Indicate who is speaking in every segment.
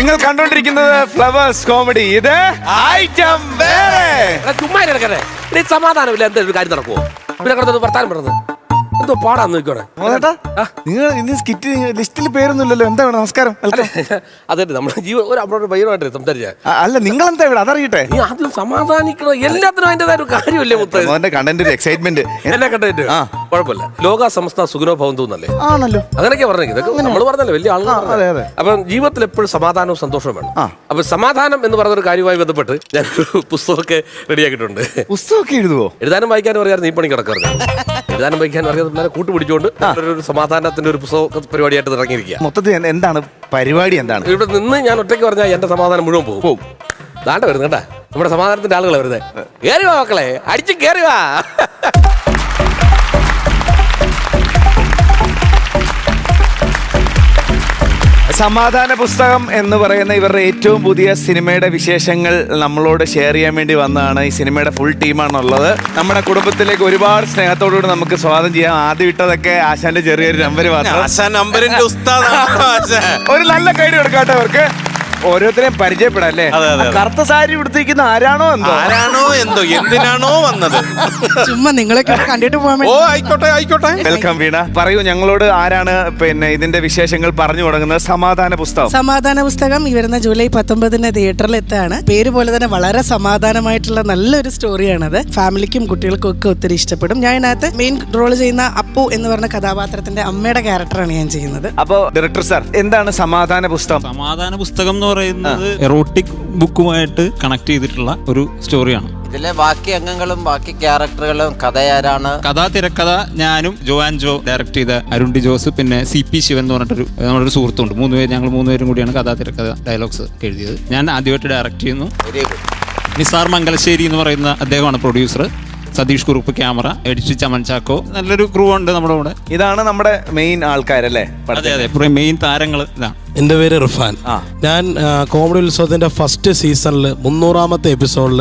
Speaker 1: നിങ്ങൾ കണ്ടോണ്ടിരിക്കുന്നത് Flowers comedy. ഇത് ഐറ്റം വേറെ.
Speaker 2: എടാ, ചുമ്മാ കിടക്കണേ നീ സമാധാനമില്ല എന്താ ഒരു കാര്യം നടക്കുവോ? പിന്നെ കിടന്നത് വർത്താനം പറഞ്ഞത് എന്തോ പാടാന്ന് നോക്കണേ
Speaker 1: നിങ്ങൾ ഇന്ന് സ്കിറ്റ് ലിസ്റ്റിൽ പേരൊന്നുമില്ലല്ലോ. എന്താ വേണം? നമസ്കാരം.
Speaker 2: അതെ നമ്മുടെ ജീവൻ ഒരു അമ്മയോട് പയ്യനുമായിട്ട് സംസാരിച്ച?
Speaker 1: അല്ല നിങ്ങൾ എന്താ ഇവിടെ? അതറിയട്ടെ.
Speaker 2: നീ ആദ്യം സമാധാനിക്കണം. എല്ലാത്തിനും അതിന്റെതായ ഒരു കാര്യമില്ലേ മുത്ത.
Speaker 1: കണ്ടന്റ് ഒരു എക്സൈറ്റ്മെന്റ്
Speaker 2: എന്നെ കണ്ടിട്ട്
Speaker 1: ആ.
Speaker 2: കുഴപ്പമില്ല. ലോക സമസ്ത സുഖനോ ഭവന്തു എന്നല്ലേ?
Speaker 1: ആണല്ലോ.
Speaker 2: അങ്ങനെയൊക്കെ പറഞ്ഞത് ഇതൊക്കെ നമ്മൾ പറഞ്ഞല്ലേ വലിയ ആളുകൾ
Speaker 1: അപ്പൊ അതെ.
Speaker 2: അപ്പം ജീവിതത്തിൽ എപ്പോഴും സമാധാനവും സന്തോഷവും വേണം.
Speaker 1: ആ.
Speaker 2: അപ്പൊ സമാധാനം എന്ന് പറഞ്ഞ ഒരു കാര്യവുമായി ബന്ധപ്പെട്ട് ഞാൻ ഒരു പുസ്തകമൊക്കെ റെഡിയാക്കിയിട്ടുണ്ട്
Speaker 1: പുസ്തകമൊക്കെ എഴുതുവോ?
Speaker 2: എഴുതാനും വായിക്കാനും അറിയാതെ നീ പണി കിടക്കരുത് എഴുതാനും വായിക്കാനും അറിയാതെ കൂട്ടുപിടിച്ചുകൊണ്ട് ഒരു ഒരു സമാധാനത്തിന്റെ ഒരു പുസ്തക പരിപാടിയായിട്ട് ഇറങ്ങിയിരിക്കുക.
Speaker 1: മൊത്തത്തിൽ എന്ത്- എന്താണ്? പരിപാടി എന്താണ്?
Speaker 2: ഇവിടെ നിന്ന് ഞാൻ ഒറ്റയ്ക്ക് പറഞ്ഞാൽ എന്റെ സമാധാനം മുഴുവൻ പോകും.
Speaker 1: പോകും.
Speaker 2: ദാണ്ട വരുന്നു കേട്ടാ നമ്മുടെ സമാധാനത്തിന്റെ ആളുകളെ വരുന്നത് കേറി വാ മക്കളെ. അടിച്ച് കേറി വാ.
Speaker 1: സമാധാന പുസ്തകം എന്ന് പറയുന്ന ഇവരുടെ ഏറ്റവും പുതിയ സിനിമയുടെ വിശേഷങ്ങൾ നമ്മളോട് ഷെയർ ചെയ്യാൻ വേണ്ടി വന്നതാണ്. ഈ സിനിമയുടെ ഫുൾ ടീമാണുള്ളത് നമ്മുടെ കുടുംബത്തിലേക്ക് ഒരുപാട് സ്നേഹത്തോടുകൂടി നമുക്ക് സ്വാഗതം ചെയ്യാം. ആദ്യം ഇട്ടതൊക്കെ ആശാന്റെ ചെറിയൊരു നമ്പർ മാത്രം.
Speaker 3: ആശാൻ നമ്പറിന്റെ ഉസ്താദാണ്. ആശാൻ
Speaker 1: ഒരു നല്ല കൈഡ് കൊടുക്കാട്ടെ അവർക്ക്. ഓരോരുത്തരെയും പരിചയപ്പെടാം അല്ലേ?
Speaker 3: അതെ, അതെ.
Speaker 1: കറുത്ത സാരി ഉടുത്തിരിക്കുന്ന ആരാണോ എന്തോ?
Speaker 3: ആരാണോ എന്തോ? എന്തിനാണോ വന്നത്?
Speaker 4: ചുമ്മാ നിങ്ങളൊക്കെ കണ്ടിട്ട് പോകാൻ
Speaker 3: ഓ
Speaker 4: വേണ്ടി
Speaker 3: ആയിക്കോട്ടെ ആയിക്കോട്ടെ.
Speaker 1: വെൽക്കം വീണ. പറയൂ ഞങ്ങളോട് ആരാണ് പിന്നെ ഇതിന്റെ വിശേഷങ്ങൾ പറഞ്ഞു തുടങ്ങുന്നത്? സമാധാന പുസ്തകം.
Speaker 4: സമാധാന പുസ്തകം. ഈ വരുന്ന ജൂലൈ പത്തൊമ്പതിന് തിയേറ്ററിൽ എത്താണ് പേര് പോലെ തന്നെ വളരെ സമാധാനമായിട്ടുള്ള നല്ലൊരു സ്റ്റോറിയാണത്. ഫാമിലിക്കും കുട്ടികൾക്കും ഒക്കെ ഒത്തിരി ഇഷ്ടപ്പെടും. ഞാൻ ഇതിനകത്ത് മെയിൻ റോൾ ചെയ്യുന്ന അപ്പു എന്ന് പറഞ്ഞ കഥാപാത്രത്തിന്റെ അമ്മയുടെ ക്യാരക്ടറാണ് ഞാൻ ചെയ്യുന്നത്.
Speaker 1: അപ്പോ ഡയറക്ടർ സാർ എന്താണ് സമാധാന പുസ്തകം?
Speaker 5: സമാധാന പുസ്തകം എന്ന് പറയുന്നത് എറോട്ടിക് ബുക്കുമായിട്ട് കണക്ട് ചെയ്തിട്ടുള്ള ഒരു സ്റ്റോറിയാണ്
Speaker 6: ഇതിലെ ബാക്കി അംഗങ്ങളും ബാക്കി ക്യാരക്ടറുകളും കഥയാരാണ്?
Speaker 5: കഥാ തിരക്കഥ ഞാനും ജോ ആൻഡ് ജോ ഡയറക്ട് ചെയ്ത അരുൺ ഡി ജോസ് പിന്നെ സി പി ശിവൻ എന്ന് പറഞ്ഞിട്ടൊരു നമ്മുടെ ഒരു സുഹൃത്തുണ്ട്. മൂന്ന് പേര് ഞങ്ങൾ മൂന്ന് പേരും കൂടിയാണ് കഥാ തിരക്കഥ ഡയലോഗ്സ് എഴുതിയത്. ഞാൻ ആദ്യമായിട്ട് ഡയറക്ട് ചെയ്യുന്നു.
Speaker 6: വെരി ഗുഡ്
Speaker 5: നിസാർ മംഗലശ്ശേരി എന്ന് പറയുന്ന അദ്ദേഹമാണ് producer Satheesh Kurup camera edit Chaman Chacko നല്ലൊരു ക്രൂ ഉണ്ട് നമ്മുടെ കൂടെ.
Speaker 1: ഇതാണ് നമ്മുടെ മെയിൻ ആൾക്കാരല്ലേ
Speaker 5: അതെ അതെ മെയിൻ താരങ്ങൾ ഇതാണ്
Speaker 7: എന്റെ പേര് ഇർഫാൻ.
Speaker 1: ആ.
Speaker 7: ഞാൻ കോമഡി ഉത്സവത്തിന്റെ ഫസ്റ്റ് സീസണിൽ മുന്നൂറാമത്തെ എപ്പിസോഡിൽ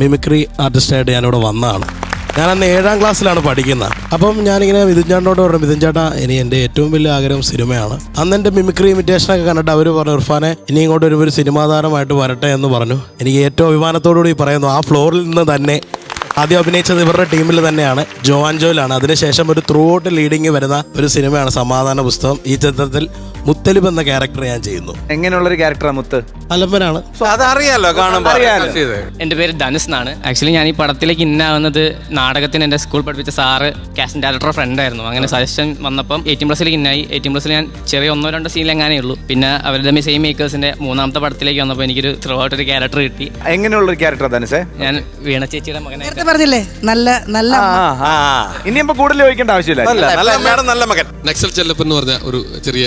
Speaker 7: മിമിക്രി ആർട്ടിസ്റ്റായിട്ട് ഞാനിവിടെ വന്നതാണ്. ഞാൻ അന്ന് ഏഴാം ക്ലാസ്സിലാണ് പഠിക്കുന്നത്. അപ്പം ഞാനിങ്ങനെ മിഥുൻ ചേട്ടനോട് പറഞ്ഞു മിഥുൻ ചേട്ടാ ഇനി എന്റെ ഏറ്റവും വലിയ ആഗ്രഹം സിനിമയാണ്. അന്ന് എന്റെ മിമിക്രി ഇമിറ്റേഷനൊക്കെ കണ്ടിട്ട് അവർ പറഞ്ഞു ഇർഫാനെ ഇനി ഇങ്ങോട്ട് ഒരു ഒരു സിനിമാ താരമായിട്ട് വരട്ടെ എന്ന് പറഞ്ഞു. എനിക്ക് ഏറ്റവും അഭിമാനത്തോടുകൂടി പറയുന്നു ആ ഫ്ലോറിൽ നിന്ന് തന്നെ ആദ്യം അഭിനയിച്ചത് ഇവരുടെ ടീമിൽ തന്നെയാണ്. ജോവാൻ ജോയിലാണ്. അതിനുശേഷം ഒരു ത്രൂ ഔട്ട് ലീഡിങ് വരുന്ന ഒരു സിനിമയാണ് സമാധാന പുസ്തകം. ഈ ചിത്രത്തിൽ മുത്തലിബ് എന്ന ക്യാരക്ടർ ഞാൻ ചെയ്യുന്നു.
Speaker 1: എങ്ങനെയുള്ള ഒരു ക്യാരക്ടറാ മുത്ത്?
Speaker 7: അലമ്പനാണ്
Speaker 3: അതറിയാലോ കാണുമ്പോ.
Speaker 1: അറിയാലോ.
Speaker 8: എന്റെ പേര് ധനുസ് എന്നാണ്. ആക്ച്വലി ഞാൻ ഈ പടത്തിലേക്ക് ഇന്നാവുന്നത് നാടകത്തിന് എന്റെ സ്കൂൾ പഠിപ്പിച്ച സാറ് കാസ്റ്റിംഗ് ഡയറക്ടർ ഫ്രണ്ട് ആയിരുന്നു. അങ്ങനെ സജഷൻ വന്നപ്പം എയ്റ്റീൻ പ്ലസിലേക്ക് ഇന്നായി. എയ്റ്റീൻ പ്ലസിൽ ഞാൻ ചെറിയ ഒന്നോ രണ്ടോ സീനിൽ എങ്ങാനേ ഉള്ളൂ. പിന്നെ അവരുടെ സെയിം മേക്കേഴ്സിന്റെ മൂന്നാമത്തെ പടത്തിലേക്ക് വന്നപ്പോൾ എനിക്കൊരു ത്രൂ ഔട്ട് ഒരു ക്യാരക്ടർ കിട്ടി.
Speaker 1: എങ്ങനെയുള്ള ഒരു ക്യാരക്ടർ ധനുസേ?
Speaker 8: ഞാൻ വീണ ചേച്ചിയുടെ മകൻ
Speaker 4: നേരത്തെ പറഞ്ഞില്ലേ? നല്ല നല്ല
Speaker 1: ഇനിയിപ്പോ കൂടുതൽ ചോദിക്കേണ്ട ആവശ്യമില്ല.
Speaker 3: നല്ല നല്ല അമ്മയുടെ നല്ല മകൻ.
Speaker 2: നക്സൽ ചെല്ലപ്പൻ എന്ന് പറഞ്ഞ ഒരു ചെറിയ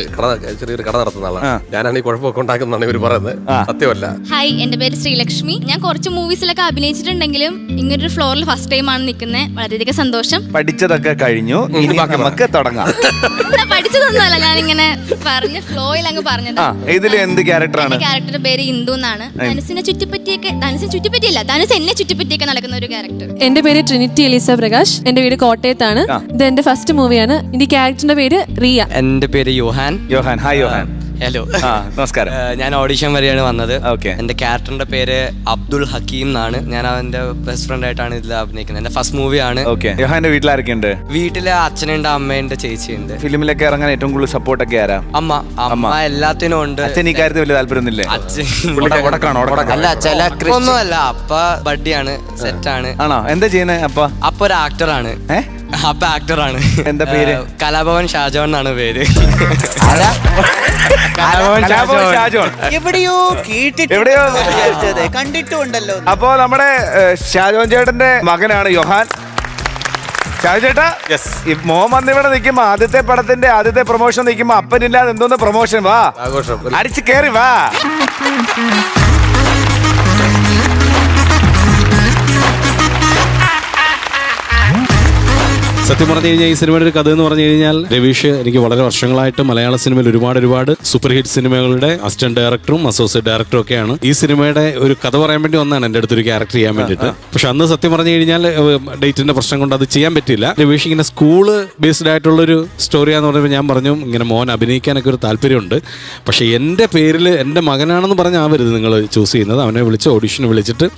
Speaker 2: ചെറിയൊരു കട നടത്തുന്ന. ആളാണ്. ഞാനാണ് ഈ കുഴപ്പമൊക്കെ ഉണ്ടാക്കുന്നതാണ് ഇവർ പറയുന്നത്. സത്യമല്ല.
Speaker 9: ഹായ് എന്റെ പേര് ശ്രീലക്ഷ്മി. ഞാൻ കുറച്ച് മൂവീസിലൊക്കെ അഭിനയിച്ചിട്ടുണ്ടെങ്കിലും ഇങ്ങനൊരു ഫ്ലോറിൽ ഫസ്റ്റ് ടൈം ആണ് നിൽക്കുന്നത്. വളരെയധികം സന്തോഷം.
Speaker 1: പഠിച്ചതൊക്കെ കഴിഞ്ഞു. ഇനി നമുക്ക് തുടങ്ങാം.
Speaker 9: പഠിച്ചതൊന്നുമല്ല ഞാൻ ഇങ്ങനെ പറഞ്ഞ ഫ്ലോയിൽ അങ്ങ് പറഞ്ഞത്.
Speaker 1: ഇതിൽ എന്ത് ക്യാരക്ടറാണ്
Speaker 9: എന്റെ ക്യാരക്ടറുടെ പേര് ഇന്ദു എന്നാണ്. ധനുസിനെ ചുറ്റിപ്പറ്റിയൊക്കെ ധനുസിനെ ചുറ്റിപ്പറ്റിയല്ല ധനുസ് എന്നെ ചുറ്റിപ്പറ്റിയൊക്കെ നടക്കുന്ന ഒരു ക്യാരക്ടർ
Speaker 10: എന്റെ പേര് ട്രിനിറ്റി എലിസ പ്രകാശ് എന്റെ വീട് കോട്ടയത്താണ്. ഇത് എന്റെ ഫസ്റ്റ് മൂവിയാണ് ഇതിന്റെ ക്യാരക്ടറിന്റെ പേര് റിയ.
Speaker 6: എന്റെ പേര് യോഹാൻ.
Speaker 1: യോഹാൻ. ഹായ് യോഹാൻ
Speaker 6: ഹലോ
Speaker 1: ആ നമസ്കാരം.
Speaker 6: ഞാൻ ഓഡിഷൻ വരെയാണ് വന്നത്.
Speaker 1: ഓക്കെ
Speaker 6: എന്റെ ക്യാരക്ടറിന്റെ പേര് അബ്ദുൾ ഹക്കീം എന്നാണ്. ഞാൻ അവന്റെ ബെസ്റ്റ് ഫ്രണ്ട് ആയിട്ടാണ് ഇതിൽ അഭിനയിക്കുന്നത്. എന്റെ ഫസ്റ്റ് മൂവിയാണ്
Speaker 1: ഓക്കെ യോഹാന്റെ വീട്ടിലാരൊക്കെ ഉണ്ട്
Speaker 6: വീട്ടിലെ അച്ഛനുണ്ട് അമ്മയുണ്ട് ചേച്ചിയുണ്ട്.
Speaker 1: ഫിലിമിലൊക്കെ ഇറങ്ങാൻ ഏറ്റവും കൂടുതൽ സപ്പോർട്ട് ഒക്കെ ആരാ?
Speaker 6: അമ്മ. അമ്മ എല്ലാത്തിനും ഉണ്ട്.
Speaker 1: അച്ഛൻ ഈ കാര്യത്തിൽ വലിയ താല്പര്യമൊന്നുമില്ലേ?
Speaker 6: ഒന്നുമല്ല. അപ്പ ബഡ്ഡിയാണ് ആണ്
Speaker 1: ആണോ? എന്താ ചെയ്യുന്നത് അപ്പ?
Speaker 6: അപ്പൊ ഒരു ആക്ടറാണ്
Speaker 1: ഏ?
Speaker 6: അപ്പൊ ആണ്.
Speaker 1: എന്താ പേര്?
Speaker 6: കലാഭവൻ ഷാജോൺ എന്നാണ് പേര്.
Speaker 1: കലാഭവൻ ഷാജോൺ.
Speaker 4: എവിടെയോ കേട്ടിട്ട്
Speaker 1: എവിടെയോ?
Speaker 4: കണ്ടിട്ടുണ്ടല്ലോ
Speaker 1: അപ്പോ നമ്മുടെ ഷാജോൺ ഷാജോൻ ചേട്ടന്റെ മകനാണ് യോഹാൻ. ഷാജേട്ടാ ചേട്ടാ
Speaker 3: Yes.
Speaker 1: ഈ മോൻ നിൽക്കുമ്പോ ആദ്യത്തെ പടത്തിന്റെ ആദ്യത്തെ പ്രൊമോഷൻ നിൽക്കുമ്പോ അപ്പനില്ലാതെ എന്തോന്ന് പ്രൊമോഷൻ വാ.
Speaker 2: ആഘോഷം.
Speaker 1: അടിച്ച് കേറി വാ.
Speaker 7: സത്യം പറഞ്ഞു കഴിഞ്ഞാൽ ഈ സിനിമയുടെ ഒരു കഥ എന്ന് പറഞ്ഞു കഴിഞ്ഞാൽ രവീഷ് എനിക്ക് വളരെ വർഷങ്ങളായിട്ട് മലയാള സിനിമയിൽ ഒരുപാട് ഒരുപാട് സൂപ്പർ ഹിറ്റ് സിനിമകളുടെ അസിസ്റ്റന്റ് ഡയറക്ടറും അസോസിയേറ്റ് ഡയറക്ടറും ഒക്കെയാണ്. ഈ സിനിമയുടെ ഒരു കഥ പറയാൻ വേണ്ടി വന്നാണ് എന്റെ അടുത്തൊരു ക്യാരക്ടർ ചെയ്യാൻ വേണ്ടിയിട്ട്. പക്ഷെ അന്ന് സത്യം പറഞ്ഞു കഴിഞ്ഞാൽ ഡേറ്റിന്റെ പ്രശ്നം കൊണ്ട് അത് ചെയ്യാൻ പറ്റില്ല രവീഷ് ഇങ്ങനെ സ്കൂൾ ബേസ്ഡ് ആയിട്ടുള്ള ഒരു സ്റ്റോറിയാന്ന് പറഞ്ഞപ്പോൾ ഞാൻ പറഞ്ഞു ഇങ്ങനെ മോൻ അഭിനയിക്കാനൊക്കെ ഒരു താല്പര്യമുണ്ട്. പക്ഷേ എന്റെ പേരിൽ എന്റെ മകനാണെന്ന് പറഞ്ഞാവരുത് നിങ്ങൾ ചൂസ് ചെയ്യുന്നത്. അവനെ വിളിച്ച് ഓഡിഷന് വിളിച്ചിട്ട്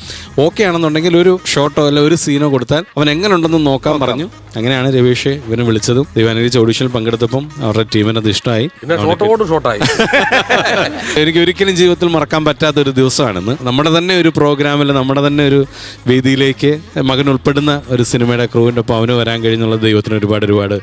Speaker 7: ഓക്കെ ആണെന്നുണ്ടെങ്കിൽ ഒരു ഷോട്ടോ അല്ല ഒരു സീനോ കൊടുത്താൽ അവൻ എങ്ങനെ ഉണ്ടെന്ന് നോക്കാൻ പറഞ്ഞു. അങ്ങനെയാണ് രവീഷ് ഇവനെ വിളിച്ചതും. ദൈവാനുകരിച്ച് ഓഡിഷനിൽ പങ്കെടുത്തപ്പം അവരുടെ ടീമിന് അത് ഇഷ്ടമായി. എനിക്ക് ഒരിക്കലും ജീവിതത്തിൽ മറക്കാൻ പറ്റാത്ത ഒരു ദിവസമാണെന്ന്. നമ്മുടെ തന്നെ ഒരു പ്രോഗ്രാമിൽ നമ്മുടെ തന്നെ ഒരു വേദിയിലേക്ക് മകൻ ഉൾപ്പെടുന്ന ഒരു സിനിമയുടെ ക്രൂവിന്റെ ഒപ്പം അവന് വരാൻ കഴിഞ്ഞുള്ള ദൈവത്തിന് ഒരുപാട് ഒരുപാട്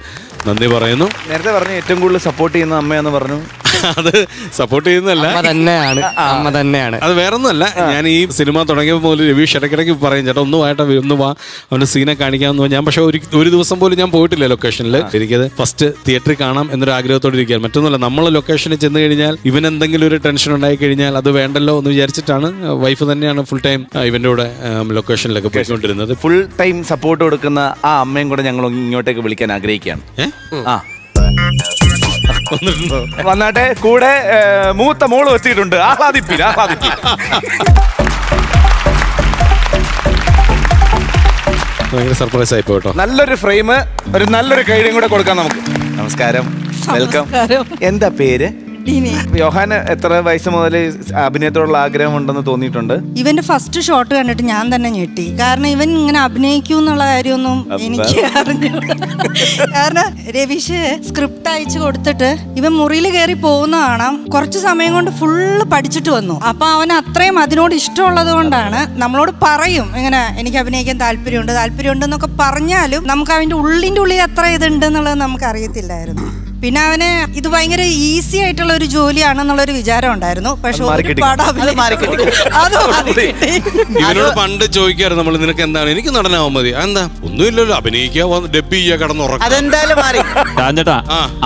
Speaker 7: നന്ദി പറയുന്നു.
Speaker 1: നേരത്തെ പറഞ്ഞു ഏറ്റവും കൂടുതൽ സപ്പോർട്ട് ചെയ്യുന്ന അമ്മയെന്ന് പറഞ്ഞു.
Speaker 7: അത് സപ്പോർട്ട് ചെയ്യുന്നല്ല
Speaker 6: അമ്മ തന്നെയാണ് അമ്മ തന്നെയാണ്.
Speaker 7: അത് വേറൊന്നുമല്ല. ഞാൻ ഈ സിനിമ തുടങ്ങിയപ്പോൾ മുതൽ രവീഷ് ഇടയ്ക്കിടയ്ക്ക് പറയും ചേട്ടാ ഒന്ന് വാട്ടാ ഒന്ന് വാ അവന്റെ സീനെ കാണിക്കാമെന്ന് ഞാൻ പക്ഷേ ഒരു ഒരു ദിവസം പോലും ഞാൻ പോയിട്ടില്ല ലൊക്കേഷനിൽ എനിക്കത് ഫസ്റ്റ് തിയേറ്ററിൽ കാണാം എന്നൊരു ആഗ്രഹത്തോടെ ഇരിക്കുകയാണ്. മറ്റൊന്നുമല്ല നമ്മൾ ലൊക്കേഷനിൽ ചെന്ന് കഴിഞ്ഞാൽ ഇവൻ എന്തെങ്കിലും ഒരു ടെൻഷൻ ഉണ്ടായി കഴിഞ്ഞാൽ അത് വേണ്ടല്ലോ എന്ന് വിചാരിച്ചിട്ടാണ് വൈഫ് തന്നെയാണ് ഫുൾ ടൈം ഇവന്റെ കൂടെ ലൊക്കേഷനിലൊക്കെ പോയിക്കൊണ്ടിരുന്നത്.
Speaker 1: ഫുൾ ടൈം സപ്പോർട്ട് കൊടുക്കുന്ന ആ അമ്മയും കൂടെ ഞങ്ങൾ ഇങ്ങോട്ടേക്ക് വിളിക്കാൻ ആഗ്രഹിക്കുകയാണ്. ആ. വന്നാട്ടെ കൂടെ മൂത്ത മോൾ എത്തിയിട്ടുണ്ട് ആഹ്ലാദിപ്പിൽ ആഹ്ലാദിപ്പിൽ
Speaker 7: ഭയങ്കര സർപ്രൈസ് ആയി പോട്ടോ
Speaker 1: നല്ലൊരു ഫ്രെയിം ഒരു നല്ലൊരു കൈഡിയും കൂടെ കൊടുക്കാം നമുക്ക്. നമസ്കാരം. വെൽക്കം. എന്താ പേര്? യോഹാന് എത്ര വയസ്സ് മുതൽ അഭിനയത്തോടുള്ള ആഗ്രഹം ഉണ്ടെന്ന് തോന്നിയിട്ടുണ്ട്?
Speaker 11: ഇവന്റെ ഫസ്റ്റ് ഷോട്ട് കണ്ടിട്ട് ഞാൻ തന്നെ ഞെട്ടി. കാരണം ഇവൻ ഇങ്ങനെ അഭിനയിക്കൂ എന്നുള്ള കാര്യമൊന്നും എനിക്ക് അറിഞ്ഞു കാരണം രവീഷ് സ്ക്രിപ്റ്റ് അയച്ചു കൊടുത്തിട്ട് ഇവൻ മുറിയിൽ കയറി പോകുന്ന കാണാം. കുറച്ച് സമയം കൊണ്ട് ഫുള്ള് പഠിച്ചിട്ട് വന്നു. അപ്പൊ അവൻ അത്രയും അതിനോട് ഇഷ്ടമുള്ളത് കൊണ്ടാണ് നമ്മളോട് പറയും. ഇങ്ങനെ എനിക്ക് അഭിനയിക്കാൻ താല്പര്യമുണ്ട് താല്പര്യമുണ്ട് എന്നൊക്കെ പറഞ്ഞാലും നമുക്ക് അവന്റെ ഉള്ളിന്റെ ഉള്ളിൽ അത്ര ഇതുണ്ട് എന്നുള്ളത് നമുക്ക് അറിയത്തില്ലായിരുന്നു. പിന്നെ അവന് ഇത് ഭയങ്കര ഈസി ആയിട്ടുള്ള ഒരു ജോലിയാണെന്നുള്ള ഒരു വിചാരം ഉണ്ടായിരുന്നു. പക്ഷെ. ഒരുപാട്.
Speaker 7: ഇവനോട് പണ്ട് ചോദിക്കായിരുന്നു നമ്മൾ നിനക്ക് എന്താണ്? എനിക്ക് നടനാവാൻ മതി. എന്താ ഒന്നുമില്ലല്ലോ. അഭിനയിക്കുക ഡബ് ചെയ്യുക
Speaker 5: ചേട്ടാ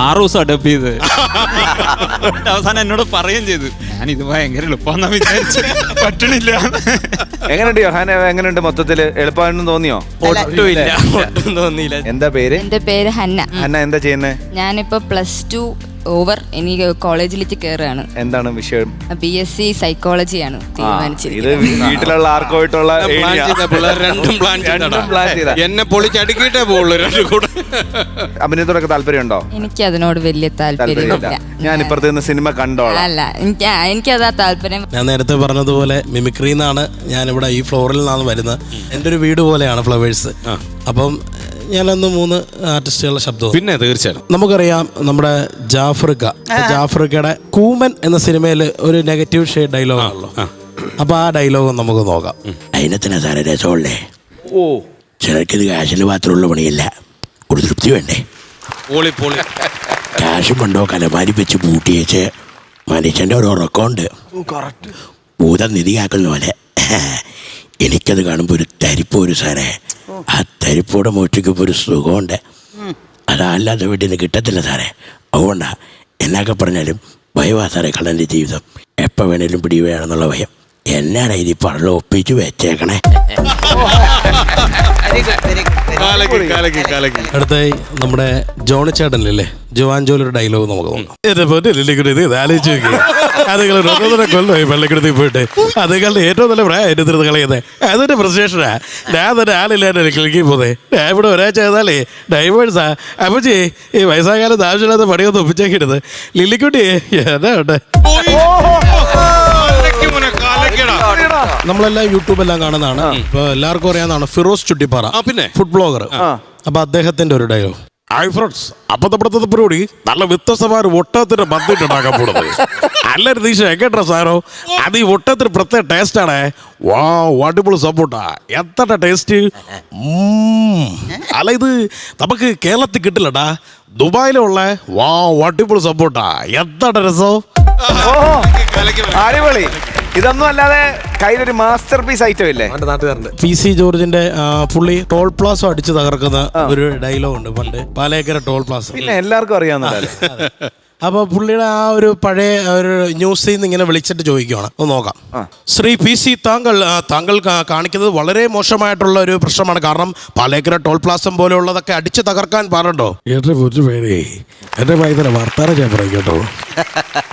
Speaker 5: ആറ് ദിവസം ഡബ് ചെയ്ത് അവസാനം എന്നോട് പറയുകയും ചെയ്തു. ഞാൻ ഇത് ഭയങ്കര എളുപ്പമെന്നാ വിചാരിച്ചു. പറ്റണില്ല.
Speaker 1: എങ്ങനെയുണ്ട് യോഹാന? എങ്ങനെയുണ്ട് മൊത്തത്തിൽ? എളുപ്പമാണെന്ന് തോന്നിയോ?
Speaker 6: ഒട്ടുമില്ല ഒട്ടും തോന്നിയില്ല.
Speaker 1: എന്താ പേര്?
Speaker 12: എന്റെ പേര് ഹന്ന.
Speaker 1: ഹന്ന എന്താ ചെയ്യുന്നത്
Speaker 12: ഞാനിപ്പോ പ്ലസ് ടു ഓവർ ഇനി കോളേജിലേക്ക് കയറുകയാണ്
Speaker 1: എന്താണ് വിഷയം?
Speaker 12: ബി എസ് സി സൈക്കോളജിയാണ്
Speaker 1: ആണ് ഇത്
Speaker 12: തീരുമാനിച്ചിരിക്കുന്നത്
Speaker 1: വീട്ടിലുള്ള ആർക്കുമായിട്ടുള്ള
Speaker 7: പ്ലാൻ. ചെയ്ത പിള്ളേർ രണ്ടും പ്ലാൻ
Speaker 1: രണ്ടും ചെയ്താ.
Speaker 7: എന്നെ പൊളിച്ചടുക്കിയിട്ടേ പോകുള്ളൂ രണ്ടും കൂടെ.
Speaker 1: അഭിനയത്തോടൊക്കെ താല്പര്യമുണ്ടോ?
Speaker 12: എനിക്ക് അതിനോട് വലിയ
Speaker 1: താല്പര്യമില്ല
Speaker 12: താല്പര്യമില്ല.
Speaker 1: ഞാൻ ഇപ്പുറത്ത് നിന്ന് സിനിമ കണ്ടോളാം.
Speaker 12: അല്ല എനിക്ക് എനിക്കതാ താല്പര്യം.
Speaker 7: ഞാൻ നേരത്തെ പറഞ്ഞതുപോലെ മിമിക്രിന്നാണ് ഞാൻ ഞാനിവിടെ ഈ ഫ്ലോറിൽ നിന്നാണ് വരുന്നത്. എന്റെ ഒരു വീട് പോലെയാണ് ഫ്ലവേഴ്സ്. അപ്പം ഞാനൊന്ന് മൂന്ന് ആർട്ടിസ്റ്റുകളുടെ ശബ്ദം. പിന്നെ തീർച്ചയായിട്ടും. നമുക്കറിയാം നമ്മുടെ ജാഫ്രിക്ക. ജാഫ്രിക്കയുടെ കൂമൻ എന്ന സിനിമയിൽ ഒരു നെഗറ്റീവ് ഷെയ്ഡ് ഡയലോഗ് ആണല്ലോ അപ്പൊ ആ ഡയലോഗ് നമുക്ക് നോക്കാം.
Speaker 13: അതിനത്തിന് സാറേ രസമുള്ളേ.
Speaker 1: ഓ.
Speaker 13: ചിലർക്ക് ഇത് കാശിന് മാത്രമുള്ള പണിയല്ല ഒരു തൃപ്തി വേണ്ടേ?
Speaker 7: പോളി പോളി.
Speaker 13: കാശും പണ്ടോ കലമാരി വെച്ച് പൂട്ടിയേച്ച് മനുഷ്യന്റെ ഒരു ഉറക്കമുണ്ട്. ഭൂതം നിധിയാക്കുന്ന പോലെ. എനിക്കത് കാണുമ്പോൾ ഒരു തരിപ്പ് ഒരു സാറേ. ആ തരിപ്പോടെ മോട്ടിക്കുമ്പോൾ ഒരു സുഖമുണ്ട്. അതല്ലാതെ വീട്ടിൽ നിന്ന് കിട്ടത്തില്ല സാറേ. അതുകൊണ്ടാ എന്നൊക്കെ പറഞ്ഞാലും ഭയവാ സാറേ കള്ളന്റെ ജീവിതം. എപ്പോൾ വേണേലും പിടിയുകയാണെന്നുള്ള ഭയം. എന്നാണ് ഇതിപ്പോൾ ഒപ്പിച്ച് വെച്ചേക്കണേ.
Speaker 7: അടുത്തായി നമ്മുടെ ജോണി ചേട്ടനില്ലേ? ജോവാൻ ജോലിയുടെ ഡയലോഗ് നമുക്ക് നോക്കാം. പൊന്നെ ലില്ലിക്കുട്ടി ഇത് ഇത് ആലോചിച്ച് നോക്കി. അതുങ്ങൾ ഒന്നൊന്നര കൊല്ലമായി പള്ളിക്കുടത്തിൽ പോയിട്ട് അതുങ്ങളുടെ ഏറ്റവും നല്ല പ്രായം എന്റെ തീർത്ത് കളയുന്നത് അതൊരു പ്രസ്റ്റേഷനാ ഞാൻ തന്നെ ആളില്ലാണ്ട് കളിക്കി പോതെ ഞാൻ ഇവിടെ ഒരാഴ്ച ചെയ്താലേ ഡൈവേഴ്സാ അപ്പച്ചി ഈ വയസ്സാകാലത്ത് ആവശ്യമില്ലാത്ത പണിയൊന്നും ഒപ്പിച്ചേക്കരുത്. ലില്ലിക്കുട്ടി എന്നാ ഉണ്ട്? നമ്മളെല്ലാം യൂട്യൂബ് എല്ലാം കാണുന്നതാണ്. ഇപ്പൊ എല്ലാവർക്കും അറിയാവുന്നതാണ് ഫിറോസ് ചുട്ടിപ്പാറ. പിന്നെ? ഫുഡ് ബ്ലോഗർ അപ്പൊ അദ്ദേഹത്തിന്റെ ഒരു ഡയലോഗ് ഹായ് ഫ്രണ്ട്സ്. അപ്പത്തെ ഇപ്പുറത്തെ പരിപാടി. നല്ല വ്യത്യസ്തമായ ഒട്ടത്തിന്റെ മന്തിട്ട് ഉണ്ടാക്കാൻ പോകുന്നത് നല്ല രതീഷ എങ്ങട്ടാ സാറോ? അത് ഈ ഒട്ടത്തിന് പ്രത്യേക ടേസ്റ്റ് ആണ്. വാ അടിപൊളി സപ്പോർട്ടാ. എത്ര ടേസ്റ്റ് അല്ല ഇത് നമുക്ക് കേരളത്തിൽ കിട്ടില്ലടാ. ദുബായിലുള്ള വാ അടിപൊളി സപ്പോർട്ടാ. എത്ര രസം?
Speaker 1: അടിപൊളി. ഇതൊന്നും അല്ലാതെ കയ്യിലൊരു മാസ്റ്റർ പീസ് ഐറ്റം ഇല്ലേ?
Speaker 2: അവന്റെ നാട്ടുകാരന്റെ
Speaker 7: പി സി ജോർജിന്റെ ആ, പുള്ളി ടോൾ പ്ലാസ അടിച്ച് തകർക്കുന്ന ഒരു ഡയലോഗ് ഉണ്ട് പണ്ട്. പാലേക്കര ടോൾ പ്ലാസ
Speaker 1: പിന്നെ എല്ലാവർക്കും അറിയാവുന്നതല്ലേ?
Speaker 7: അപ്പോൾ പുള്ളിയുടെ ആ ഒരു പഴയ ഒരു ന്യൂസിൽ നിന്ന് ഇങ്ങനെ വിളിച്ചിട്ട് ചോദിക്കുകയാണ് ഒന്ന് നോക്കാം. ശ്രീ പി സി താങ്കൾ താങ്കൾ കാണിക്കുന്നത് വളരെ മോശമായിട്ടുള്ള ഒരു പ്രശ്നമാണ്. കാരണം പാലേക്കര ടോൾ പ്ലാസം പോലെയുള്ളതൊക്കെ അടിച്ചു തകർക്കാൻ പാടുണ്ടോ? എന്റെ ഒരു പേരേ എന്റെ പൈതല വർത്താനം ഞാൻ പറയും കേട്ടോ.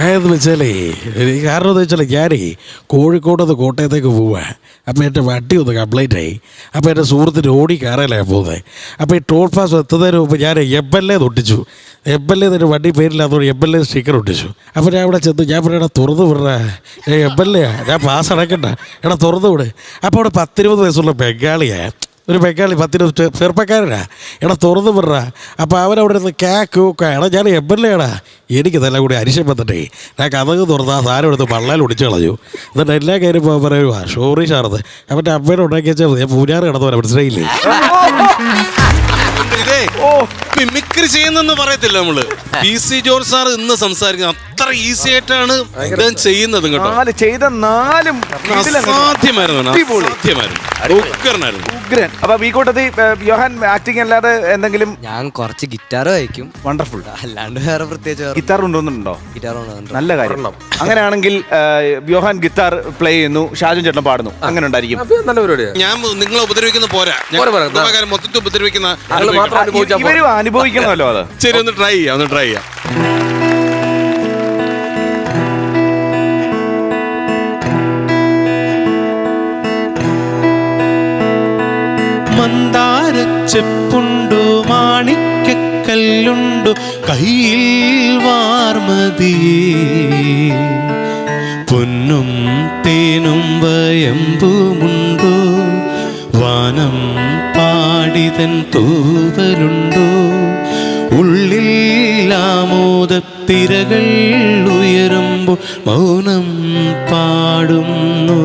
Speaker 7: അതെന്ന് വെച്ചാലേ ഈ കാരണം എന്ന് വെച്ചാൽ ഞാനേ കോഴിക്കോട് നിന്ന് കോട്ടയത്തേക്ക് പോവാ. അപ്പോൾ എന്റെ വണ്ടി ഒന്ന് കംപ്ലൈന്റ് ആയി. അപ്പോൾ എന്റെ സുഹൃത്തിന് ഓടി കയറലാണ് പോകുന്നത്. അപ്പോൾ ഈ ടോൾ പ്ലാസം എത്തുന്നതിന് മുമ്പ് ഞാൻ എം എൽ എ തൊട്ടിച്ചു. എം എൽ എ തന്നെ വണ്ടി പേരില്ലാത്തതുകൊണ്ട് എം എൽ എ സ്റ്റിക്കർ ഒട്ടിച്ചു. അപ്പോൾ ഞാൻ ഇവിടെ ചെന്ന് ഞാൻ പറയണ തുറന്നു വിടണ ഞാൻ എം എൽ എ ഞാൻ പാസ് അടക്കണ്ട. എടാ തുറന്നു വിട്. അപ്പോൾ അവിടെ പത്തിരുപത് വയസ്സുള്ള ബംഗാളിയാ. ഒരു ബംഗാളി പത്തിരുപത് ചെറുപ്പക്കാരനാ. എടാ തുറന്നു വിടറ. അപ്പോൾ അവനവിടെ നിന്ന് ക്യാ ക്യൂക്ക എടാ ഞാൻ എം എൽ എടാ എനിക്ക് നല്ല കൂടി അരിശം വന്നിട്ടേ. ഞാൻ കഥക് തുറന്ന് ആ സാധനം എടുത്ത് പള്ളയിൽ ഒടിച്ചു കളഞ്ഞു. എന്നിട്ട് എല്ലാ കാര്യം പറയുക ഷോറി ഷാർന്ന് അവന്റെ അമ്മേനെ ഉണ്ടാക്കി വെച്ചാൽ ഞാൻ കിടന്നു കിടന്നവരെ മനസ്സിലായില്ലേ?
Speaker 3: ഇതേ മിമിക്രി ചെയ്യുന്നെന്ന് പറയത്തില്ല നമ്മൾ. പി സി ജോർജ് സാർ ഇന്ന് സംസാരിക്കുന്നത് അത്ര ഈസി ആയിട്ടാണ് ഇദ്ദേഹം ചെയ്യുന്നത് കേട്ടോ.
Speaker 1: നാല് ചെയ്ത നാലും
Speaker 3: അസാധ്യമായിരുന്നു
Speaker 1: അടിപൊളി.
Speaker 3: അസാധ്യമായിരുന്നു. ഉഗ്രനായിരുന്നു.
Speaker 1: ഉഗ്രൻ. അപ്പൊ ഏഹ്, യോഹാൻ ആക്ടിങ് അല്ലാതെ എന്തെങ്കിലും
Speaker 6: ഞാൻ കുറച്ച് ഗിറ്റാർ വായിക്കും.
Speaker 1: വണ്ടർഫുൾ
Speaker 6: അല്ലാണ്ട് വേറെ പ്രത്യേകിച്ച്
Speaker 1: ഗിറ്റാർ കൊണ്ടുവന്നിട്ടുണ്ടോ?
Speaker 6: ഗിറ്റാർ കൊണ്ടുവന്നിട്ടുണ്ട്.
Speaker 1: നല്ല കാര്യം. അങ്ങനെയാണെങ്കിൽ യോഹാൻ ഗിത്താർ പ്ലേ ചെയ്യുന്നു ഷാജു ചേട്ടൻ പാടുന്നു. അങ്ങനെ ഉണ്ടായിരിക്കും.
Speaker 2: അത് നല്ല പരിപാടിയാണ്
Speaker 3: ഞാൻ നിങ്ങളെ ഉപദ്രവിക്കുന്ന പോരാ. ഞാൻ. മൊത്തത്തിൽ ഉപദ്രവിക്കുന്ന
Speaker 1: ഇവരും അനുഭവിക്കണമല്ലോ അത്.
Speaker 3: ശരി ഒന്ന് ട്രൈ ചെയ്യാം ഒന്ന് ട്രൈ ചെയ്യാം.
Speaker 14: മന്ദാരച്ചെപ്പുണ്ടു മാണിക്കല്ലുണ്ടു കയ്യിൽ വാർമതിയേ. പൊന്നും തേനും വയമ്പുമുണ്ടോ വാനം പാടിതൻ തൂവലുണ്ടോ. ആമോദത്തിരകൾ ഉയരുമ്പോൾ മൗനം പാടുന്നു.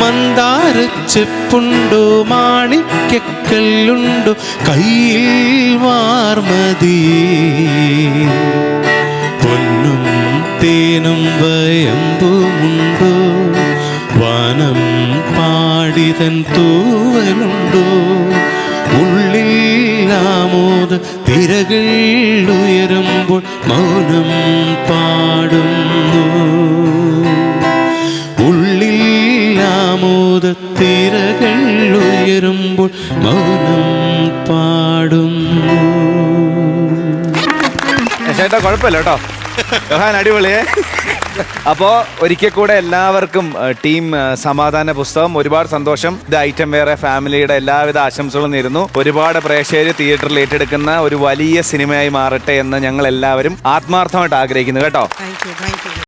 Speaker 14: മന്ദാരച്ചെപ്പുണ്ടോ മാണിക്കല്ലുണ്ടോ കയ്യിൽ വാർമതി. പൊന്നും തേനും വയമ്പുമുണ്ടോ വാനം പാടിതൻ തൂവലുണ്ടോ. ആമോദ തിരകൾ ഉയരുമ്പോൾ മൗനം പാടുന്നു. ഉള്ളിൽ ആമോദ തിരകൾ ഉയരുമ്പോൾ മൗനം പാടുന്നു.
Speaker 1: ചേട്ടാ കുഴപ്പമില്ല കേട്ടോ. അടിപൊളിയേ. അപ്പോ ഒരിക്കൽ കൂടെ എല്ലാവർക്കും ടീം സമാധാന പുസ്തകം ഒരുപാട് സന്തോഷം. ഇത് ഐറ്റം വേറെ ഫാമിലിയുടെ എല്ലാവിധ ആശംസകളും നേരുന്നു. ഒരുപാട് പ്രേക്ഷകർ തിയേറ്ററിൽ ഏറ്റെടുക്കുന്ന ഒരു വലിയ സിനിമയായി മാറട്ടെ എന്ന് ഞങ്ങൾ എല്ലാവരും ആത്മാർത്ഥമായിട്ട് ആഗ്രഹിക്കുന്നു കേട്ടോ.